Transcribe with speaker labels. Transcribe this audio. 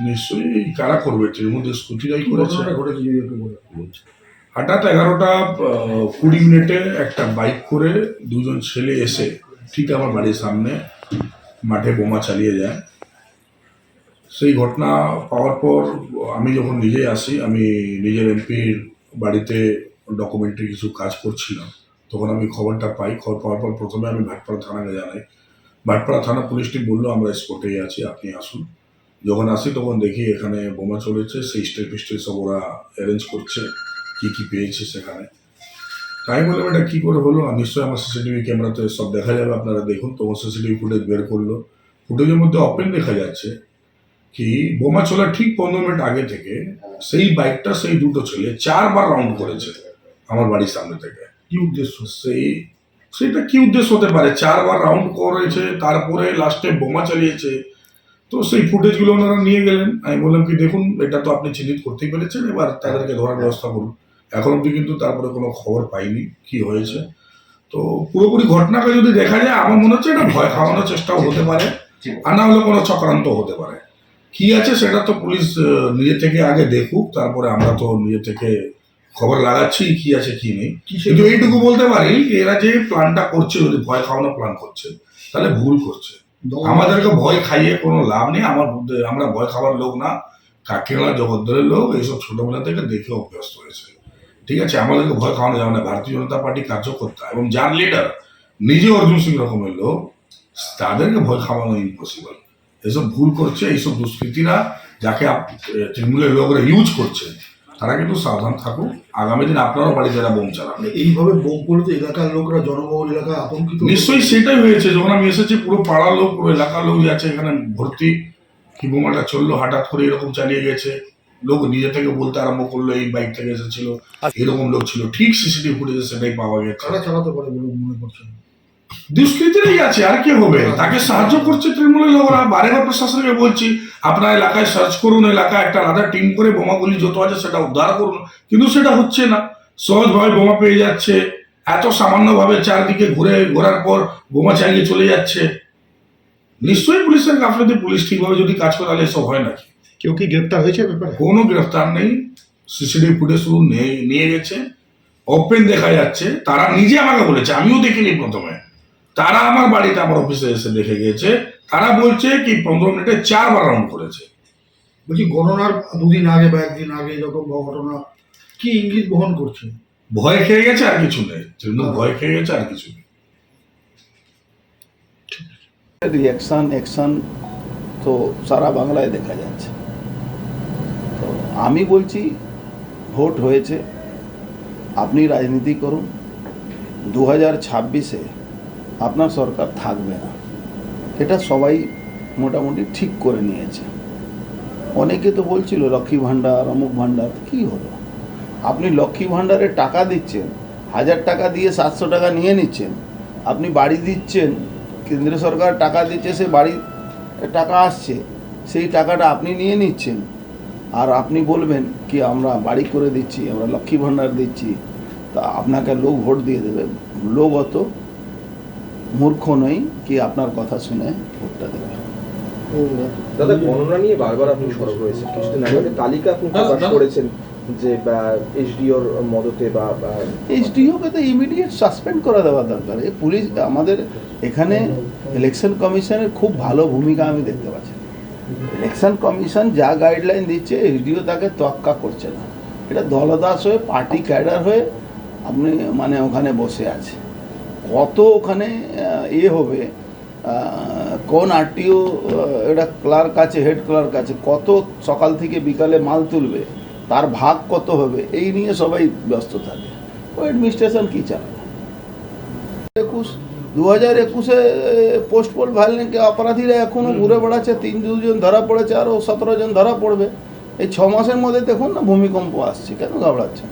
Speaker 1: নিশ্চয়ই কারা করবে? তৃণমূল স্কুটিরাই করেছে? হঠাৎ এগারোটা কুড়ি মিনিটে একটা বাইক করে দুজন ছেলে এসে ঠিক আমার বাড়ির সামনে মাঠে বোমা চালিয়ে যায়। সেই ঘটনা পাওয়ার পর আমি যখন নিজে আসি আমি নিজের এমপির বাড়িতে ডকুমেন্টারি কিছু কাজ করছিলাম। তখন আমি খবরটা পাই। খবর পাওয়ার পর প্রথমে আমি ভাটপাড়া থানাকে জানাই। ভাটপাড়া থানা পুলিশটি বলল আমরা স্পটেই আছি আপনি আসুন। যখন আসি, তখন দেখি এখানে বোমা চলেছে, সেই স্টেপ স্টেপ সব ওরা অ্যারেঞ্জ করছে, কি কি পেয়েছে সেখানে। তাই বললাম, এটা কি করে হলো? নিশ্চয়ই আমার সিসিটিভি ক্যামেরাতে সব দেখা যাবে, আপনারা দেখুন। তখন সিসিটিভি ফুটেজ বের করল। ফুটেজের মধ্যে ওপেন দেখা যাচ্ছে কি, বোমা চলার ঠিক পনেরো মিনিট আগে থেকে সেই বাইকটা সেই দুটো ছেলে চারবার রাউন্ড করেছে আমার বাড়ির সামনে থেকে।
Speaker 2: কি উদ্দেশ্য?
Speaker 1: সেই সেটা কি উদ্দেশ্য হতে পারে? চারবার রাউন্ড করেছে, তারপরে লাস্টে বোমা চালিয়েছে। তো সেই ফুটেজগুলো ওনারা নিয়ে গেলেন। আমি বললাম কি দেখুন এটা তো আপনি চিহ্নিত করতেই পেরেছেন এবার তাদেরকে ধরার ব্যবস্থা করুন। এখন অব্দি কিন্তু তারপরে কোনো খবর পাইনি কি হয়েছে। তো পুরোপুরি ঘটনাটা যদি দেখা যায় আমার মনে হচ্ছে এটা ভয় খাওয়ানোর চেষ্টাও হতে পারে। আর না হলে কোনো চক্রান্ত হতে পারে। কি আছে সেটা তো পুলিশ নিজে থেকে আগে দেখুক তারপরে আমরা তো নিজে থেকে খবর লাগাচ্ছি কি আছে কি নেই। কিন্তু এইটুকু বলতে পারি এরা যে প্ল্যানটা করছে যদি ভয় খাওয়ানো প্ল্যান করছে তাহলে ভুল করছে। আমাদেরকে ভয় খাইয়ে কোনো লাভ নেই, আমার আমরা ভয় খাওয়ার লোক না কাকিনাড়া জগদ্দলের লোক, এইসব ছোটবেলা থেকে দেখে অভ্যস্ত হয়েছে। ঠিক আছে, আমাদেরকে ভয় খাওয়ানো যাবে না, ভারতীয় জনতা পার্টি কার্যকর্তা এবং যার লিডার নিজে অর্জুন সিং রকমের লোক, তাদেরকে ভয় খাওয়ানো ইম্পসিবল এসব ভুল করছে, এইসব দুষ্কৃতীরা যাকে তৃণমূলের লোকরা ইউজ করছে। তারা কিন্তু সাবধান থাকুক। আগামী দিন আপনারও বাড়িতে এরা বোম চালাবে।
Speaker 2: মানে এইভাবে বোম পড়লে তো এলাকার লোকরা জনবহুল এলাকায় আতঙ্কিত
Speaker 1: নিশ্চয়ই সেটাই হয়েছে। যখন আমি এসেছি পুরো পাড়ার লোক পুরো এলাকার লোক যাচ্ছে এখানে ভর্তি। কি বোমাটা চলল হঠাৎ করে এরকম চালিয়ে গেছে। লোক নিজে থেকে বলতে আরম্ভ করল এই বাইক থেকে এসেছিল। এরকম লোক ছিল। ঠিক সিসিটিভি ফুটেজে সেটাই পাওয়া গেছে।
Speaker 2: কারা চালাতে পারে বলে মনে করছেন?
Speaker 1: দুষ্কৃতীরাই আছে আর কে হবে? তাকে সাহায্য করছে তৃণমূলের লোকরা। বারেবার প্রশাসনকে বলছি আপনার এলাকায় সার্চ করুন এলাকায় একটা আলাদা টিম করে বোমাগুলি যত আছে সেটা উদ্ধার করুন। কিন্তু সেটা হচ্ছে না। সহজভাবে বোমা পেয়ে যাচ্ছে। এত সামান্যভাবে চারদিকে ঘুরে ঘোরার পর বোমা চালিয়ে চলে যাচ্ছে। নিশ্চয়ই পুলিশের গাফলতি পুলিশ ঠিকভাবে যদি কাজ করে তাহলে এসব হয় নাকি?
Speaker 2: কেউ কি গ্রেপ্তার হয়েছে ব্যাপারে?
Speaker 1: কোনো গ্রেফতার নেই। সিসিটিভি ফুটেজ শুধু নিয়ে- নিয়ে গেছে। ওপেন দেখা যাচ্ছে। তারা নিজে আমাকে বলেছে আমিও দেখিনি প্রথমে। তারা আমার বাড়িতে আমার অফিসে এসে দেখে গেছে তারা বলছে কি পনেরো মিনিটে চারবার রাউন্ড করেছে।
Speaker 2: বলছি গণনার দুদিন আগে বা একদিন আগে এরকম ঘটনা কি ইঙ্গিত বহন করছে?
Speaker 1: ভয় খেয়ে গেছে আর কিছু নেই। তৃণমূল ভয় খেয়ে গেছে আর কিছু নেই।
Speaker 3: রিয়াকশান অ্যাকশান তো সারা বাংলায় দেখা যাচ্ছে। তো আমি বলছি ভোট হয়েছে। আপনি রাজনীতি করুন। দু হাজার ছাব্বিশে আপনার সরকার থাকবে না। এটা সবাই মোটামুটি ঠিক করে নিয়েছে। অনেকে তো বলছিল, লক্ষ্মী ভাণ্ডার, অমুক ভাণ্ডার, কী হলো? আপনি লক্ষ্মী ভাণ্ডারে টাকা দিচ্ছেন, হাজার টাকা দিয়ে সাতশো টাকা নিয়ে নিচ্ছেন, আপনি বাড়ি দিচ্ছেন, কেন্দ্র সরকার টাকা দিচ্ছে, সে বাড়ি টাকা আসছে, সেই টাকাটা আপনি নিয়ে নিচ্ছেন। আর আপনি বলবেন কি, আমরা বাড়ি করে দিচ্ছি, আমরা লক্ষ্মী ভাণ্ডার দিচ্ছি। তা আপনাকে লোক ভোট দিয়ে দেবে। লোক অত মূর্খ নই কি আপনার কথা শুনে ভোটটা দেবে।
Speaker 4: দাদা গণনা নিয়ে বারবার আপনি সরব রয়েছেন কিছুদিন আগে তালিকা আপনি প্রকাশ করেছেন যে এসডিওর মদতে বা
Speaker 3: এইচডিওকে তো ইমিডিয়েট সাসপেন্ড করে দেওয়া দরকার। এই পুলিশ আমাদের এখানে ইলেকশন কমিশনের খুব ভালো ভূমিকা আমি দেখতে পাচ্ছি। ইলেকশন কমিশন যা গাইডলাইন দিচ্ছে এইচডিও তাকে তোয়াক্কা করছে না। এটা দলদাস হয়ে পার্টি ক্যাডার হয়ে আপনি মানে ওখানে বসে আছে। কত ওখানে ইয়ে হবে। কোন আরটিও এটা ক্লার্ক আছে হেড ক্লার্ক আছে কত সকাল থেকে বিকালে মাল তুলবে তার ভাগ কত হবে এই নিয়ে সবাই ব্যস্ত থাকে। ও অ্যাডমিনিস্ট্রেশন কী চালাবে? একুশ দু হাজার একুশে পোস্ট পোল ভাইলেন্সকে অপরাধীরা এখনও ঘুরে বেড়াচ্ছে তিন দুজন ধরা পড়েছে আরও সতেরো জন ধরা পড়বে। এই ছ মাসের মধ্যে দেখুন না ভূমিকম্প আসছে কেন ঘাবড়াচ্ছে.